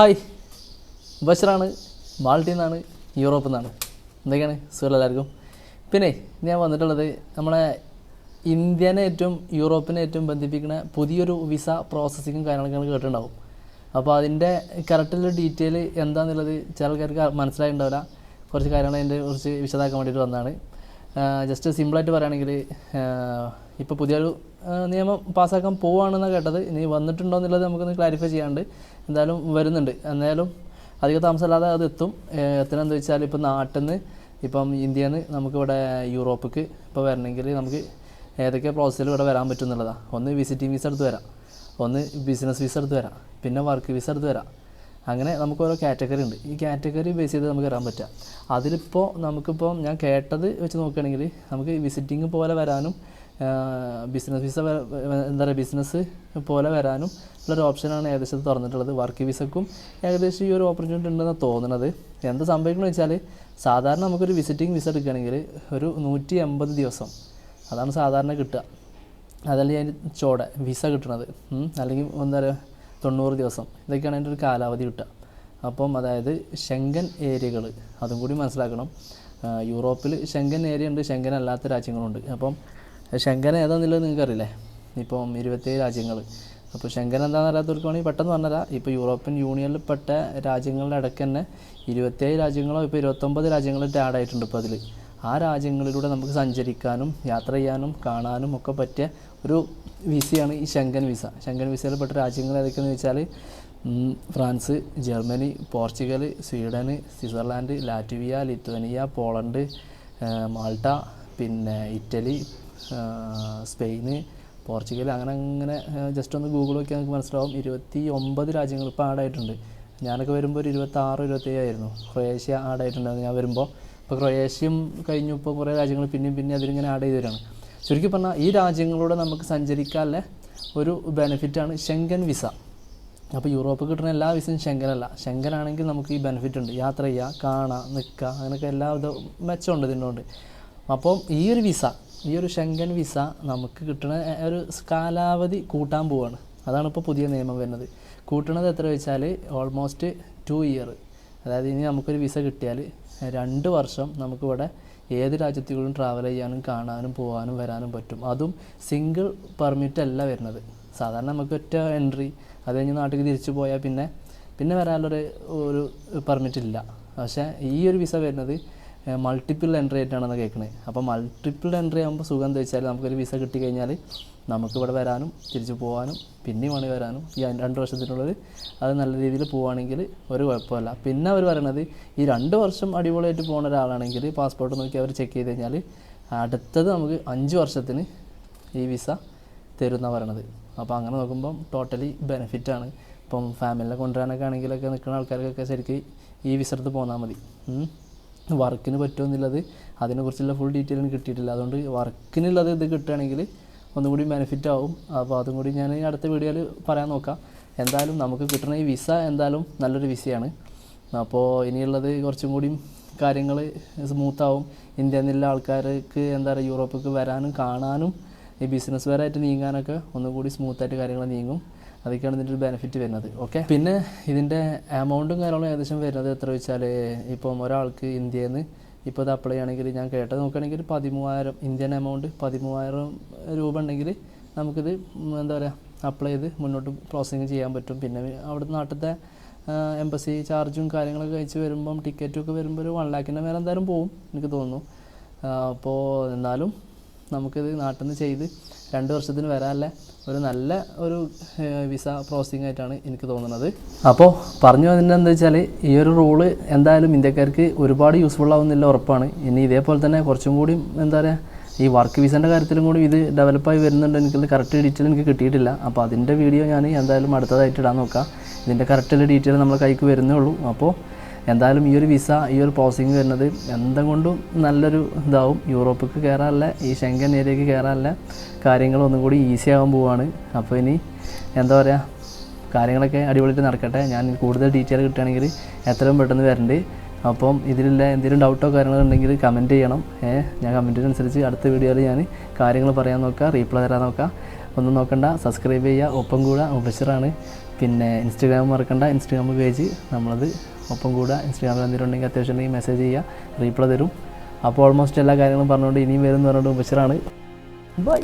Hi. ബഷറാണ് മാൾട്ടിൽ നിന്നാണ് യൂറോപ്പിൽ നിന്നാണ് എന്തൊക്കെയാണ് സുഖം എല്ലാവർക്കും? പിന്നെ ഞാൻ വന്നിട്ടുള്ളത് നമ്മളെ ഇന്ത്യനെ ഏറ്റവും യൂറോപ്പിനെ ഏറ്റവും ബന്ധിപ്പിക്കുന്ന പുതിയൊരു വിസ പ്രോസസ്സിങ്ങും കാര്യങ്ങളൊക്കെ കേട്ടിട്ടുണ്ടാവും. അപ്പോൾ അതിന്റെ കറക്റ്റുള്ള ഡീറ്റെയിൽ എന്താണെന്നുള്ളത് ചില ആൾക്കാർക്ക് മനസ്സിലായിട്ടുണ്ടാവില്ല. കുറച്ച് കാര്യങ്ങൾ അതിന്റെ കുറിച്ച് വിശദമാക്കാൻ വേണ്ടിയിട്ട് വന്നതാണ്. ജസ്റ്റ് സിമ്പിളായിട്ട് പറയുകയാണെങ്കിൽ ഇപ്പോൾ പുതിയൊരു നിയമം പാസ്സാക്കാൻ പോവുകയാണെന്നാണ് കേട്ടത്. ഇനി വന്നിട്ടുണ്ടോ എന്നുള്ളത് നമുക്കൊന്ന് ക്ലാരിഫൈ ചെയ്യാണ്ട് എന്തായാലും വരുന്നുണ്ട്. എന്തായാലും അധിക താമസമില്ലാതെ അത് എത്തും. എത്തണമെന്ന് വെച്ചാൽ ഇപ്പോൾ നാട്ടിൽ നിന്ന് ഇപ്പം ഇന്ത്യയിൽ നിന്ന് നമുക്കിവിടെ യൂറോപ്പിക്ക് ഇപ്പോൾ വരണമെങ്കിൽ നമുക്ക് ഏതൊക്കെ പ്രോസസ്സിൽ ഇവിടെ വരാൻ പറ്റും എന്നുള്ളതാണ് ഒന്ന് വിസിറ്റിംഗ് വിസ എടുത്ത് വരാം. ഒന്ന് ബിസിനസ് വിസ എടുത്ത് വരാം. പിന്നെ വർക്ക് വിസ എടുത്ത് വരാം. അങ്ങനെ നമുക്ക് ഓരോ കാറ്റഗറി ഉണ്ട്. ഈ കാറ്റഗറി ബേസ് ചെയ്ത് നമുക്ക് വരാൻ പറ്റുക അതിലിപ്പോൾ നമുക്കിപ്പോൾ ഞാൻ കേട്ടത് വെച്ച് നോക്കുകയാണെങ്കിൽ നമുക്ക് വിസിറ്റിംഗ് പോലെ വരാനും ബിസിനസ് വിസ എന്താ പറയുക ബിസിനസ് പോലെ വരാനും ഉള്ളൊരു ഓപ്ഷനാണ് ഏകദേശം തുറന്നിട്ടുള്ളത്. വർക്ക് വിസക്കും ഏകദേശം ഈ ഒരു ഓപ്പർച്യൂണിറ്റി ഉണ്ടെന്ന് തോന്നുന്നത് എന്താ സംഭവിക്കണമെന്ന് വെച്ചാൽ സാധാരണ നമുക്കൊരു വിസിറ്റിംഗ് വിസ എടുക്കുകയാണെങ്കിൽ ഒരു നൂറ്റി എൺപത് ദിവസം അതാണ് സാധാരണ കിട്ടുക. അതല്ലെങ്കിൽ അതിന്റെ ചോടെ വിസ കിട്ടണത്. അല്ലെങ്കിൽ എന്താ പറയുക തൊണ്ണൂറ് ദിവസം. ഇതൊക്കെയാണ് അതിന്റെ ഒരു കാലാവധി കിട്ടുക. അപ്പം അതായത് ഷെങ്കൻ ഏരിയകൾ അതും കൂടി മനസ്സിലാക്കണം. യൂറോപ്പിൽ ഷെങ്കൻ ഏരിയ ഉണ്ട് ഷെങ്കൻ അല്ലാത്ത രാജ്യങ്ങളുണ്ട്. അപ്പം ഷെങ്കൻ ഏതാണെന്നുള്ളത് നിങ്ങൾക്ക് അറിയില്ലേ ഇപ്പം ഇരുപത്തേഴ് രാജ്യങ്ങൾ അപ്പോൾ ഷെങ്കൻ എന്താണെന്ന് അറിയാത്തവർക്ക് വേണമെങ്കിൽ പെട്ടെന്ന് പറഞ്ഞുതരാം ഇപ്പോൾ യൂറോപ്യൻ യൂണിയനിൽ പെട്ട രാജ്യങ്ങളുടെ ഇടയ്ക്ക് തന്നെ ഇരുപത്തേഴ് രാജ്യങ്ങളോ ഇപ്പോൾ ഇരുപത്തൊമ്പത് രാജ്യങ്ങളും ആഡ് ആയിട്ടുണ്ട് ഇപ്പോൾ അതിൽ ആ രാജ്യങ്ങളിലൂടെ നമുക്ക് സഞ്ചരിക്കാനും യാത്ര ചെയ്യാനും കാണാനും ഒക്കെ പറ്റിയ ഒരു വിസയാണ് ഈ ശങ്കൻ വിസ. ശങ്കൻ വിസയിൽ പെട്ട രാജ്യങ്ങൾ ഏതൊക്കെയെന്ന് വെച്ചാൽ France Germany Portugal Sweden Switzerland Latvia Lithuania Poland Malta പിന്നെ ഇറ്റലി സ്പെയിന് പോർച്ചുഗൽ അങ്ങനെ അങ്ങനെ ജസ്റ്റ് ഒന്ന് ഗൂഗിൾ നോക്കിയാൽ നമുക്ക് മനസ്സിലാവും. ഇരുപത്തി ഒമ്പത് രാജ്യങ്ങൾ ഇപ്പോൾ ആഡായിട്ടുണ്ട് ഞാനൊക്കെ വരുമ്പോൾ ഒരു ഇരുപത്താറ് ഇരുപത്തേഴായിരുന്നു ക്രൊയേഷ്യ ആഡായിട്ടുണ്ടായിരുന്നു ഞാൻ വരുമ്പോൾ ഇപ്പോൾ ക്രൊയേഷ്യയും കഴിഞ്ഞു. ഇപ്പോൾ കുറേ രാജ്യങ്ങൾ പിന്നെയും പിന്നെ അതിലിങ്ങനെ ആഡ് ചെയ്ത് ചുരുക്കി പറഞ്ഞാൽ ഈ രാജ്യങ്ങളിലൂടെ നമുക്ക് സഞ്ചരിക്കാനുള്ള ഒരു ബെനിഫിറ്റാണ് ഷെങ്കൻ വിസ അപ്പോൾ യൂറോപ്പ് കിട്ടുന്ന എല്ലാ വിസയും ഷെങ്കനല്ല ഷെങ്കനാണെങ്കിൽ നമുക്ക് ഈ ബെനിഫിറ്റ് ഉണ്ട്. യാത്ര ചെയ്യുക കാണാം നിൽക്കുക അങ്ങനെയൊക്കെ എല്ലാ വിധ മെച്ചമുണ്ട് ഇതിനോട്. അപ്പം ഈ ഒരു വിസ ഈ ഒരു ഷെങ്കൻ വിസ നമുക്ക് കിട്ടുന്ന ഒരു കാലാവധി കൂട്ടാൻ പോവാണ്. അതാണ് ഇപ്പോൾ പുതിയ നിയമം വരുന്നത്. കൂട്ടണത് എത്ര വെച്ചാൽ ഓൾമോസ്റ്റ് ടു ഇയർ അതായത് ഇനി നമുക്കൊരു വിസ കിട്ടിയാൽ രണ്ട് വർഷം നമുക്കിവിടെ ഏത് രാജ്യത്തിലും ട്രാവൽ ചെയ്യാനും കാണാനും പോകാനും വരാനും പറ്റും. അതും സിംഗിൾ പെർമിറ്റ് അല്ല വരുന്നത്. സാധാരണ നമുക്ക് ഒറ്റ എൻട്രി അത് കഴിഞ്ഞ് നാട്ടിലേക്ക് തിരിച്ചു പോയാൽ പിന്നെ പിന്നെ വരാനുള്ളൊരു ഒരു പെർമിറ്റ് ഇല്ല. പക്ഷേ ഈ ഒരു വിസ വരുന്നത് മൾട്ടിപ്പിൾ എൻട്രി ആയിട്ടാണെന്ന് കേൾക്കുന്നത് അപ്പോൾ മൾട്ടിപ്പിൾ എൻട്രി ആകുമ്പോൾ സുഖം എന്താ വെച്ചാൽ നമുക്കൊരു വിസ കിട്ടി കഴിഞ്ഞാൽ നമുക്ക് ഇവിടെ വരാനും തിരിച്ചു പോകാനും പിന്നെയും വേണമെങ്കിൽ വരാനും ഈ രണ്ട് വർഷത്തിനുള്ളിൽ അത് നല്ല രീതിയിൽ പോവുകയാണെങ്കിൽ ഒരു കുഴപ്പമില്ല. പിന്നെ അവർ പറയണത് ഈ രണ്ട് വർഷം അടിപൊളിയായിട്ട് പോകുന്ന ഒരാളാണെങ്കിൽ പാസ്പോർട്ട് നോക്കി അവർ ചെക്ക് ചെയ്ത് കഴിഞ്ഞാൽ അടുത്തത് നമുക്ക് അഞ്ച് വർഷത്തിന് ഈ വിസ തരുന്ന പറയണത്. അപ്പോൾ അങ്ങനെ നോക്കുമ്പം ടോട്ടലി ബെനിഫിറ്റാണ് ഇപ്പം ഫാമിലിനെ കൊണ്ടുവരാനൊക്കെ ആണെങ്കിലൊക്കെ നിൽക്കുന്ന ആൾക്കാർക്കൊക്കെ ശരിക്കും ഈ വിസ എടുത്ത് പോന്നാൽ മതി. വർക്കിന് പറ്റുമെന്നുള്ളത് അതിനെക്കുറിച്ചുള്ള ഫുൾ ഡീറ്റെയിൽ കിട്ടിയിട്ടില്ല. അതുകൊണ്ട് വർക്കിനുള്ളത് ഇത് കിട്ടുകയാണെങ്കിൽ ഒന്നും കൂടി ബെനിഫിറ്റ് ആവും. അപ്പോൾ അതും കൂടി ഞാൻ അടുത്ത വീഡിയോയിൽ പറയാൻ നോക്കാം. എന്തായാലും നമുക്ക് കിട്ടുന്ന ഈ വിസ എന്തായാലും നല്ലൊരു വിസയാണ് അപ്പോൾ ഇനിയുള്ളത് കുറച്ചും കൂടി കാര്യങ്ങൾ സ്മൂത്താവും ഇന്ത്യയിൽ നിന്നുള്ള ആൾക്കാർക്ക് എന്താ പറയുക യൂറോപ്പിലേക്ക് വരാനും കാണാനും ഈ ബിസിനസ് പരമായിട്ട് നീങ്ങാനൊക്കെ ഒന്നുകൂടി സ്മൂത്തായിട്ട് കാര്യങ്ങൾ നീങ്ങും. അതൊക്കെയാണ് ഇതിന്റെ ഒരു ബെനിഫിറ്റ് വരുന്നത്. ഓക്കെ പിന്നെ ഇതിന്റെ എമൗണ്ടും കാര്യങ്ങളും ഏകദേശം വരുന്നത് എത്ര വെച്ചാൽ ഇപ്പം ഒരാൾക്ക് ഇന്ത്യയിൽ നിന്ന് ഇപ്പോൾ ഇത് അപ്ലൈ ആണെങ്കിൽ ഞാൻ കേട്ടത് നോക്കുകയാണെങ്കിൽ പതിമൂവായിരം ഇന്ത്യൻ എമൗണ്ട് പതിമൂവായിരം രൂപ ഉണ്ടെങ്കിൽ നമുക്കിത് എന്താ പറയുക അപ്ലൈ ചെയ്ത് മുന്നോട്ട് പ്രോസസ്സിങ് ചെയ്യാൻ പറ്റും. പിന്നെ അവിടുത്തെ നാട്ടിലത്തെ എംബസി ചാർജും കാര്യങ്ങളൊക്കെ കഴിച്ച് വരുമ്പം ടിക്കറ്റും ഒക്കെ വരുമ്പോൾ ഒരു വൺ ലാക്കിന്റെ മേലെ എന്തായാലും പോകും എനിക്ക് തോന്നുന്നു. അപ്പോൾ എന്നാലും നമുക്കിത് നാട്ടിൽ നിന്ന് ചെയ്ത് രണ്ട് വർഷത്തിന് വരാനുള്ള ഒരു നല്ല ഒരു വിസ പ്രോസസ്സിംഗ് ആയിട്ടാണ് എനിക്ക് തോന്നുന്നത്. അപ്പോൾ പറഞ്ഞു വന്നിട്ട് എന്താ വെച്ചാൽ ഈ ഒരു റൂൾ എന്തായാലും ഇന്ത്യക്കാർക്ക് ഒരുപാട് യൂസ്ഫുൾ ആവുന്നില്ല ഉറപ്പാണ്. ഇനി ഇതേപോലെ തന്നെ കുറച്ചും കൂടി എന്താ പറയുക ഈ വർക്ക് വിസന്റെ കാര്യത്തിലും കൂടി ഇത് ഡെവലപ്പായി വരുന്നുണ്ട്. എനിക്കത് കറക്റ്റ് ഡീറ്റെയിൽ എനിക്ക് കിട്ടിയിട്ടില്ല. അപ്പോൾ അതിന്റെ വീഡിയോ ഞാൻ എന്തായാലും അടുത്തതായിട്ട് ഇടാൻ നോക്കാം. ഇതിന്റെ കറക്റ്റുള്ള ഡീറ്റെയിൽ നമ്മൾ കൈക്ക് വരുന്നേ ഉള്ളൂ. അപ്പോൾ എന്തായാലും ഈ ഒരു വിസ ഈ ഒരു പ്രോസസ്സിങ് വരുന്നത് എന്തുകൊണ്ടും നല്ലൊരു ഇതാവും. യൂറോപ്പിക്ക് കയറാനുള്ള ഈ ഷെങ്കൻ ഏരിയക്ക് കയറാനുള്ള കാര്യങ്ങൾ ഒന്നും കൂടി ഈസി ആകാൻ പോവാണ്. അപ്പോൾ ഇനി എന്താ പറയുക കാര്യങ്ങളൊക്കെ അടിപൊളിയായിട്ട് നടക്കട്ടെ. ഞാൻ കൂടുതൽ ഡീറ്റെയിൽ കിട്ടുകയാണെങ്കിൽ എത്രയും പെട്ടെന്ന് വരണ്ട്. അപ്പം ഇതിലുള്ള എന്തെങ്കിലും ഡൗട്ടോ കാര്യങ്ങളോ ഉണ്ടെങ്കിൽ കമന്റ് ചെയ്യണം. ഞാൻ കമന്റിനനുസരിച്ച് അടുത്ത വീഡിയോയിൽ ഞാൻ കാര്യങ്ങൾ പറയാൻ നോക്കാം റീപ്ലൈ തരാൻ നോക്കാം. ഒന്നും നോക്കണ്ട സബ്സ്ക്രൈബ് ചെയ്യുക. ഒപ്പം കൂടെ മുബഷിറാണ് പിന്നെ ഇൻസ്റ്റഗ്രാം മറക്കണ്ട. ഇൻസ്റ്റഗ്രാം പേജ് നമ്മളത് ഒപ്പം കൂടുക ഇൻസ്റ്റഗ്രാമിൽ എന്തെങ്കിലും ഉണ്ടെങ്കിൽ അത്യാവശ്യം ഉണ്ടെങ്കിൽ മെസ്സേജ് ചെയ്യുക റീപ്ലൈ തരും. അപ്പോൾ ഓൾമോസ്റ്റ് എല്ലാ കാര്യങ്ങളും പറഞ്ഞുകൊണ്ട് ഇനിയും വരും എന്ന് പറഞ്ഞുകൊണ്ട് ബൈ